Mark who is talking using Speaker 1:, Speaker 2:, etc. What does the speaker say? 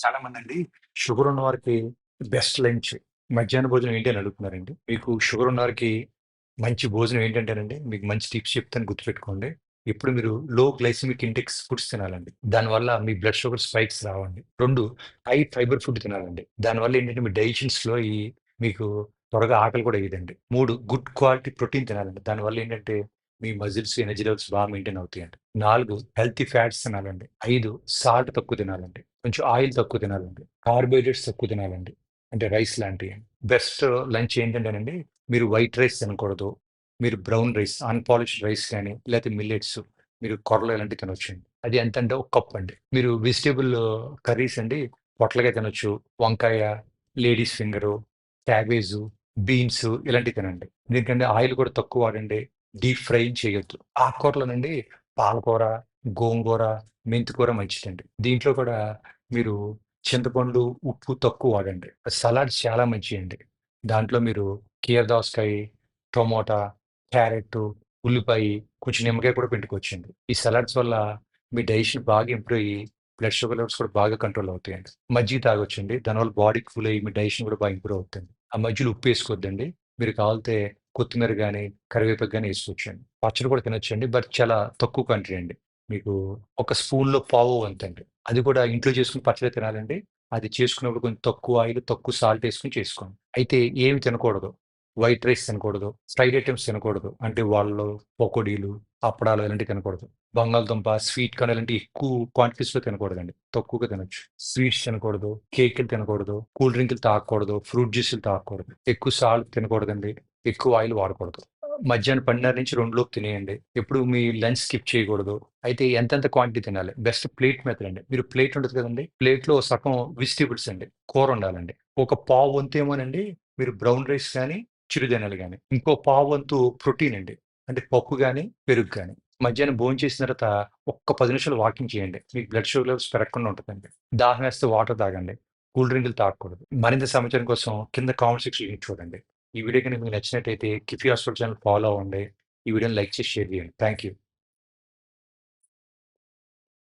Speaker 1: చాలా మంది అండి షుగర్ ఉన్న వారికి బెస్ట్ లంచ్ మధ్యాహ్న భోజనం ఏంటి అని అడుగుతున్నారండి. మీకు షుగర్ ఉన్న వారికి మంచి భోజనం ఏంటంటేనండి మీకు మంచి టిప్స్ చెప్తాను గుర్తుపెట్టుకోండి. ఇప్పుడు మీరు లో గ్లైసిమిక్ ఇండెక్స్ ఫుడ్స్ తినాలండి. దానివల్ల మీ బ్లడ్ షుగర్ స్పైక్స్ రావండి. రెండు హై ఫైబర్ ఫుడ్ తినాలండి. దానివల్ల ఏంటంటే మీ డైజెషన్ స్లో అయ్యి మీకు త్వరగా ఆకలి కూడా వేయదండి. మూడు గుడ్ క్వాలిటీ ప్రోటీన్ తినాలండి. దానివల్ల ఏంటంటే మీ మజిల్స్ ఎనర్జీ లెవెల్స్ బాగా మెయింటైన్ అవుతాయండి. నాలుగు హెల్తీ ఫ్యాట్స్ తినాలండి. ఐదు సాల్ట్ తక్కువ తినాలండి. కొంచెం ఆయిల్ తక్కువ తినాలండి. కార్బోహైడ్రేట్స్ తక్కువ తినాలండి. అంటే రైస్ లాంటివి. బెస్ట్ లంచ్ ఏంటంటేనండి మీరు వైట్ రైస్ తినకూడదు మీరు బ్రౌన్ రైస్ అన్పాలిష్డ్ రైస్ కానీ లేకపోతే మిల్లెట్స్ మీరు కొరలు ఇలాంటివి తినొచ్చండి. అది ఎంత అంటే ఒక కప్ అండి. మీరు వెజిటేబుల్ కర్రీస్ అండి పొట్లగా తినొచ్చు వంకాయ లేడీస్ ఫింగరు క్యాబేజు బీన్స్ ఇలాంటివి తినండి. దీనికంటే ఆయిల్ కూడా తక్కువ వాడండి డీప్ ఫ్రై చేయొద్దు. ఆకుకూరలోనండి పాలకూర గోంగూర మెంతికూర మంచిదండి. దీంట్లో కూడా మీరు చింతపండు ఉప్పు తక్కువ వాడండి. సలాడ్ చాలా మంచిదండి. దాంట్లో మీరు కీర దోసకాయ టొమాటా క్యారెట్ ఉల్లిపాయ కొంచెం నిమ్మకాయ కూడా పెట్టుకోవచ్చండి ఈ సలాడ్స్ వల్ల మీ డైజెషన్ బాగా ఇంప్రూవ్ అయ్యి బ్లడ్ షుగర్ లెవెల్స్ కూడా బాగా కంట్రోల్ అవుతాయండి. మజ్జిగ తాగొచ్చండి. దానివల్ల బాడీ కూల్ అయ్యి మీ డైజెషన్ కూడా బాగా ఇంప్రూవ్ అవుతుంది ఆ మధ్యలో ఉప్పు వేసుకోవద్దండి. మీరు కావాలితే కొత్తిమీర కానీ కరివేపాకు కానీ వేసుకోవచ్చండి. పచ్చడి కూడా తినొచ్చండి. బట్ చాలా తక్కువ కంట్రీ అండి. మీకు ఒక స్పూన్లో పావు అంతండి. అది కూడా ఇంట్లో చేసుకుని పచ్చడి తినాలండి. అది చేసుకున్నప్పుడు కొంచెం తక్కువ ఆయిల్ తక్కువ సాల్ట్ వేసుకుని చేసుకోండి. అయితే ఏమి తినకూడదు. వైట్ రైస్ తినకూడదు. ఫ్రైడ్ ఐటమ్స్ తినకూడదు. అంటే వాళ్ళు పకోడీలు అప్పడాలు ఇలాంటివి తినకూడదు. బంగాళదుంప స్వీట్ కార్న్ ఇలాంటి ఎక్కువ క్వాంటిటీస్లో తినకూడదండి. తక్కువగా తినొచ్చు. స్వీట్స్ తినకూడదు. కేకులు తినకూడదు. కూల్ డ్రింకులు తాగకూడదు. ఫ్రూట్ జ్యూసులు తాగకూడదు. ఎక్కువ సాల్ట్ తినకూడదండి. ఎక్కువ ఆయిల్ వాడకూడదు. మధ్యాహ్నం పన్నెండు నుంచి రెండు లోపు తినేయండి. ఎప్పుడు మీ లంచ్ స్కిప్ చేయకూడదు. అయితే ఎంతెంత క్వాంటిటీ తినాలి? బెస్ట్ ప్లేట్ మెథడ్ అండి. మీరు ప్లేట్ ఉంటుంది కదండి. ప్లేట్లో సగం వెజిటేబుల్స్ అండి. కూర ఉండాలండి. ఒక పావు వంతేమోనండి మీరు బ్రౌన్ రైస్ కానీ చిరుధాన్యాలు కానీ. ఇంకో పావు వంతు ప్రోటీన్ అండి. అంటే పప్పు కానీ పెరుగు కానీ. మధ్యాహ్నం భోజనం చేసిన తర్వాత ఒక్క పది నిమిషాలు వాకింగ్ చేయండి. మీకు బ్లడ్ షుగర్ లెవెల్స్ పెరగకుండా ఉంటుందండి. దాహం వేస్తే వాటర్ తాగండి. కూల్ డ్రింకులు తాగకూడదు. మరింత సమాచారం కోసం కింద కామెంట్ సెక్షన్ చూడండి. ఈ వీడియో కనుక మీకు నచ్చినట్టయితే కిఫీ హాస్పిటల్ ఛానల్ ఫాలో అవ్వండి. ఈ వీడియోని లైక్ చేసి షేర్ చేయండి. Thank you